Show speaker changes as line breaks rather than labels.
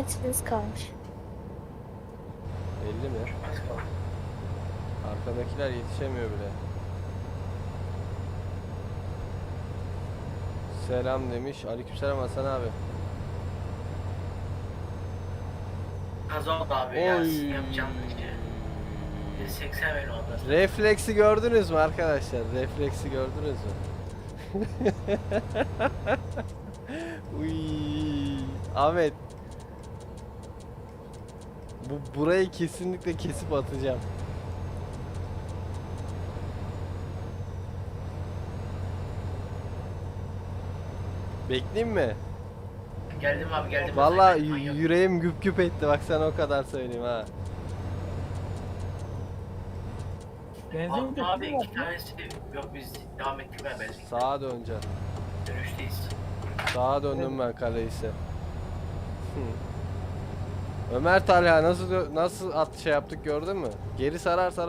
metreniz kalmış.
50 mi?
Az.
Arkadakiler yetişemiyor bile. Selam demiş. Aleykümselam Hasan abi.
Kaza oldu abi ya.
Oy.
Yapacağım işte. 80 benim oldu.
Refleksi gördünüz mü arkadaşlar? Refleksi gördünüz mü? Uy, Ahmet. Bu burayı kesinlikle kesip atacağım. Bekleyeyim mi?
Geldim abi geldim. Manyak.
yüreğim güp güp etti bak sana o kadar söyleyeyim ha.
Benzin
Abi, abi
mi var?
iki tanesi yok biz devam ettik ben belki.
Sağa döneceksin.
Dönüşteyiz.
Sağa döndüm ben kaleyse. Hı. Ömer Talha nasıl nasıl at şey yaptık gördün mü? Geri sarar sarar